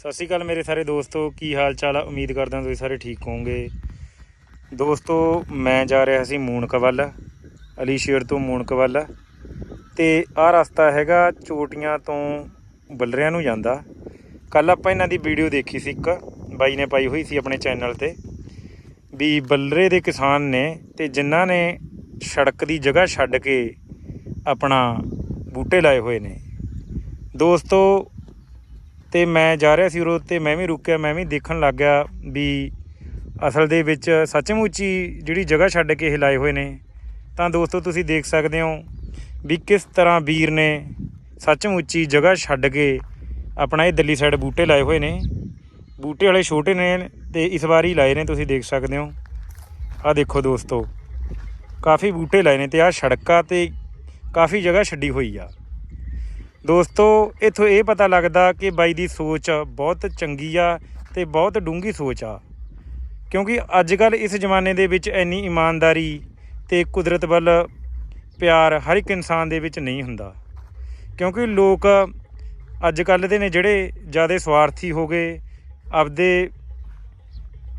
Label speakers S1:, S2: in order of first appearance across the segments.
S1: ਸਤਿ ਸ਼੍ਰੀ ਅਕਾਲ ਮੇਰੇ ਸਾਰੇ ਦੋਸਤੋ, ਕੀ ਹਾਲ ਚਾਲ ਆ? ਉਮੀਦ ਕਰਦਾ ਤੁਸੀਂ ਸਾਰੇ ਠੀਕ ਹੋਵੋਗੇ। ਦੋਸਤੋ, ਮੈਂ ਜਾ ਰਿਹਾ ਸੀ ਮੂਨਕ ਵੱਲ ਅਲੀਸ਼ੇਰ ਤੋਂ ਮੂਨਕ ਵੱਲ ਤੇ ਆਹ ਰਸਤਾ ਹੈਗਾ ਚੋਟੀਆਂ ਤੋਂ ਬੱਲਰਿਆਂ ਨੂੰ ਜਾਂਦਾ। ਕੱਲ ਆਪਾਂ ਇਹਨਾਂ ਦੀ ਵੀਡੀਓ ਦੇਖੀ ਸੀ ਇੱਕ, ਬਾਈ ਨੇ ਪਾਈ ਹੋਈ ਸੀ ਆਪਣੇ ਚੈਨਲ ਤੇ, ਵੀ ਬੱਲਰੇ ਦੇ ਕਿਸਾਨ ਨੇ ਤੇ ਜਿਨ੍ਹਾਂ ਨੇ ਸੜਕ ਦੀ ਜਗ੍ਹਾ ਛੱਡ ਕੇ ਆਪਣਾ ਬੂਟੇ ਲਾਏ ਹੋਏ ਨੇ। ਦੋਸਤੋ ਤੇ ਮੈਂ ਜਾ ਰਿਹਾ ਸੀ ਉਰੋਂ ਤੇ ਮੈਂ ਵੀ ਰੁਕਿਆ, ਮੈਂ ਵੀ ਦੇਖਣ ਲੱਗ ਗਿਆ ਵੀ ਅਸਲ ਦੇ ਵਿੱਚ ਸੱਚਮੁੱਚ ਹੀ ਜਿਹੜੀ ਜਗ੍ਹਾ ਛੱਡ ਕੇ ਇਹ ਲਾਏ ਹੋਏ ਨੇ। ਤਾਂ ਦੋਸਤੋ, ਤੁਸੀਂ ਦੇਖ ਸਕਦੇ ਹੋ ਵੀ ਕਿਸ ਤਰ੍ਹਾਂ ਵੀਰ ਨੇ ਸੱਚਮੁੱਚ ਹੀ ਜਗ੍ਹਾ ਛੱਡ ਕੇ ਆਪਣਾ ਇਹ ਦਿੱਲੀ ਸਾਈਡ ਬੂਟੇ ਲਾਏ ਹੋਏ ਨੇ। ਬੂਟੇ ਵਾਲੇ ਛੋਟੇ ਨੇ ਤੇ ਇਸ ਵਾਰ ਹੀ ਲਾਏ ਨੇ, ਤੁਸੀਂ ਦੇਖ ਸਕਦੇ ਹੋ। ਆਹ ਦੇਖੋ ਦੋਸਤੋ, ਕਾਫੀ ਬੂਟੇ ਲਾਏ ਨੇ ਤੇ ਆਹ ਸੜਕਾਂ ਤੇ ਕਾਫੀ ਜਗ੍ਹਾ ਛੱਡੀ ਹੋਈ ਆ। ਦੋਸਤੋ, ਇਥੋਂ ਇਹ ਪਤਾ ਲੱਗਦਾ ਕਿ ਬਾਈ ਦੀ ਸੋਚ ਬਹੁਤ ਚੰਗੀ ਆ ਤੇ ਬਹੁਤ ਡੂੰਗੀ ਸੋਚ ਆ। ਕਿਉਂਕਿ ਅੱਜ ਕੱਲ ਇਸ ਜ਼ਮਾਨੇ ਦੇ ਵਿੱਚ ਇੰਨੀ ਇਮਾਨਦਾਰੀ ਤੇ ਕੁਦਰਤ ਵੱਲ ਪਿਆਰ ਹਰ ਇੱਕ ਇਨਸਾਨ ਦੇ ਵਿੱਚ ਨਹੀਂ ਹੁੰਦਾ। ਕਿਉਂਕਿ ਲੋਕ ਅੱਜ ਕੱਲ ਦੇ ਨੇ ਜਿਹੜੇ ਜ਼ਿਆਦਾ ਸਵਾਰਥੀ ਹੋ ਗਏ, ਆਪਦੇ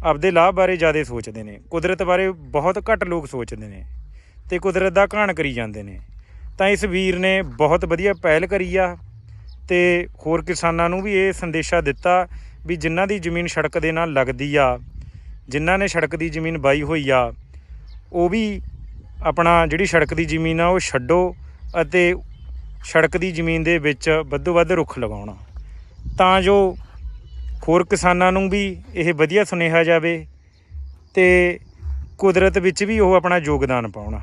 S1: ਆਪਦੇ ਲਾਭ ਬਾਰੇ ਜ਼ਿਆਦਾ ਸੋਚਦੇ ਨੇ। ਕੁਦਰਤ ਬਾਰੇ ਬਹੁਤ ਘੱਟ ਲੋਕ ਸੋਚਦੇ ਨੇ ਤੇ ਕੁਦਰਤ ਦਾ ਘਾਣ ਕਰੀ ਜਾਂਦੇ ਨੇ। ਤਾਂ ਇਸ ਵੀਰ ਨੇ ਬਹੁਤ ਵਧੀਆ ਪਹਿਲ ਕਰੀ ਆ ਤੇ ਹੋਰ ਕਿਸਾਨਾਂ ਨੂੰ ਵੀ ਇਹ ਸੰਦੇਸ਼ਾ ਦਿੱਤਾ ਵੀ ਜਿਨ੍ਹਾਂ ਦੀ ਜ਼ਮੀਨ ਸੜਕ ਦੇ ਨਾਲ ਲੱਗਦੀ ਆ, ਜਿਨ੍ਹਾਂ ਨੇ ਸੜਕ ਦੀ ਜ਼ਮੀਨ ਬਾਈ ਹੋਈ ਆ, ਉਹ ਵੀ ਆਪਣਾ ਜਿਹੜੀ ਸੜਕ ਦੀ ਜ਼ਮੀਨ ਆ ਉਹ ਛੱਡੋ ਅਤੇ ਸੜਕ ਦੀ ਜ਼ਮੀਨ ਦੇ ਵਿੱਚ ਵੱਧੋ ਵੱਧ ਰੁੱਖ ਲਗਾਉਣਾ। ਤਾਂ ਜੋ ਹੋਰ ਕਿਸਾਨਾਂ ਨੂੰ ਵੀ ਇਹ ਵਧੀਆ ਸੁਨੇਹਾ ਜਾਵੇ ਤੇ ਕੁਦਰਤ ਵਿੱਚ ਵੀ ਉਹ ਆਪਣਾ ਯੋਗਦਾਨ ਪਾਉਣਾ।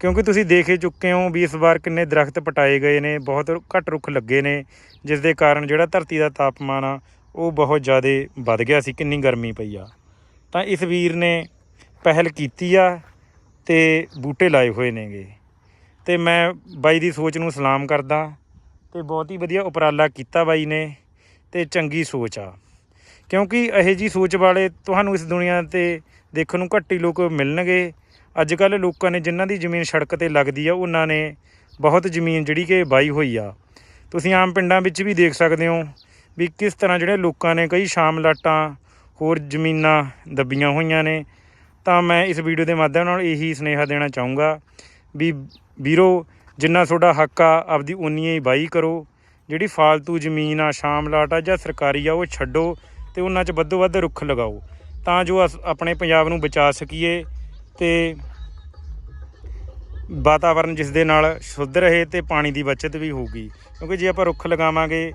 S1: ਕਿਉਂਕਿ ਤੁਸੀਂ ਦੇਖ ਹੀ ਚੁੱਕੇ ਹੋ ਵੀ ਇਸ ਵਾਰ ਕਿੰਨੇ ਦਰਖਤ ਪਟਾਏ ਗਏ ਨੇ, ਬਹੁਤ ਘੱਟ ਰੁੱਖ ਲੱਗੇ ਨੇ, ਜਿਸ ਦੇ ਕਾਰਨ ਜਿਹੜਾ ਧਰਤੀ ਦਾ ਤਾਪਮਾਨ ਆ, ਉਹ ਬਹੁਤ ਜ਼ਿਆਦਾ ਵੱਧ ਗਿਆ ਸੀ, ਕਿੰਨੀ ਗਰਮੀ ਪਈ ਆ। ਤਾਂ ਇਸ ਵੀਰ ਨੇ ਪਹਿਲ ਕੀਤੀ ਆ ਤੇ ਬੂਟੇ ਲਾਏ ਹੋਏ ਨੇਗੇ। ਤੇ ਮੈਂ ਬਾਈ ਦੀ ਸੋਚ ਨੂੰ ਸਲਾਮ ਕਰਦਾ ਤੇ ਬਹੁਤ ਹੀ ਵਧੀਆ ਉਪਰਾਲਾ ਕੀਤਾ ਬਾਈ ਨੇ ਤੇ ਚੰਗੀ ਸੋਚ ਆ। ਕਿਉਂਕਿ ਇਹੋ ਜੀ ਸੋਚ ਵਾਲੇ ਤੁਹਾਨੂੰ ਇਸ ਦੁਨੀਆ ਤੇ ਦੇਖਣ ਨੂੰ ਘੱਟ ਹੀ ਲੋਕ ਮਿਲਣਗੇ। ਅੱਜ ਕੱਲ ਲੋਕਾਂ ਨੇ ਜਿਨ੍ਹਾਂ ਦੀ ਜ਼ਮੀਨ ਸੜਕ ਤੇ ਲੱਗਦੀ ਆ, ਉਹਨਾਂ ਨੇ ਬਹੁਤ ਜ਼ਮੀਨ ਜਿਹੜੀ ਕਿ ਬਾਈ ਹੋਈ ਆ। ਤੁਸੀਂ ਆਮ ਪਿੰਡਾਂ ਵਿੱਚ ਵੀ ਦੇਖ ਸਕਦੇ ਹੋ ਵੀ ਕਿਸ ਤਰ੍ਹਾਂ ਜਿਹੜੇ ਲੋਕਾਂ ਨੇ ਕਈ ਸ਼ਾਮ ਲਾਟਾਂ, ਹੋਰ ਜ਼ਮੀਨਾਂ ਦੱਬੀਆਂ ਹੋਈਆਂ ਨੇ। ਤਾਂ ਮੈਂ ਇਸ ਵੀਡੀਓ ਦੇ ਮਾਧਿਅਮ ਨਾਲ ਇਹੀ ਸੁਨੇਹਾ ਦੇਣਾ ਚਾਹੂੰਗਾ ਵੀ ਵੀਰੋ, ਜਿੰਨਾ ਤੁਹਾਡਾ ਹੱਕ ਆ, ਆਪਦੀ ਉਨੀ ਹੀ ਬਾਈ ਕਰੋ। ਜਿਹੜੀ ਫਾਲਤੂ ਜ਼ਮੀਨ ਆ, ਸ਼ਾਮ ਲਾਟ ਆ ਜਾਂ ਸਰਕਾਰੀ ਆ, ਉਹ ਛੱਡੋ ਤੇ ਉਹਨਾਂ 'ਚ ਵੱਧੋ ਵੱਧ ਰੁੱਖ ਲਗਾਓ। ਤਾਂ ਜੋ ਅਸ- ਆਪਣੇ ਪੰਜਾਬ ਨੂੰ ਬਚਾ ਸਕੀਏ। ਤੇ ਵਾਤਾਵਰਨ ਜਿਸ ਦੇ ਨਾਲ ਸ਼ੁੱਧ ਰਹੇ ਤੇ ਪਾਣੀ ਦੀ ਬਚਤ ਵੀ ਹੋਊਗੀ। ਕਿਉਂਕਿ ਜੇ ਆਪਾਂ ਰੁੱਖ ਲਗਾਵਾਂਗੇ,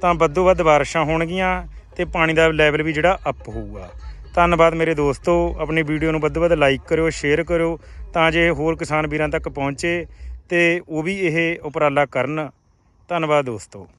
S1: ਤਾਂ ਵੱਧੋ ਵੱਧ ਬਾਰਿਸ਼ਾਂ ਹੋਣਗੀਆਂ ਤੇ ਪਾਣੀ ਦਾ ਲੈਵਲ ਵੀ ਜਿਹੜਾ ਅਪ ਹੋਊਗਾ। ਧੰਨਵਾਦ ਮੇਰੇ ਦੋਸਤੋ, ਆਪਣੀ ਵੀਡੀਓ ਨੂੰ ਵੱਧ ਵੱਧ ਲਾਈਕ ਕਰਿਓ ਸ਼ੇਅਰ ਕਰਿਓ, ਤਾਂ ਜੇ ਹੋਰ ਕਿਸਾਨ ਵੀਰਾਂ ਤੱਕ ਪਹੁੰਚੇ ਤੇ ਉਹ ਵੀ ਇਹ ਉਪਰਾਲਾ ਕਰਨ। ਧੰਨਵਾਦ ਦੋਸਤੋ।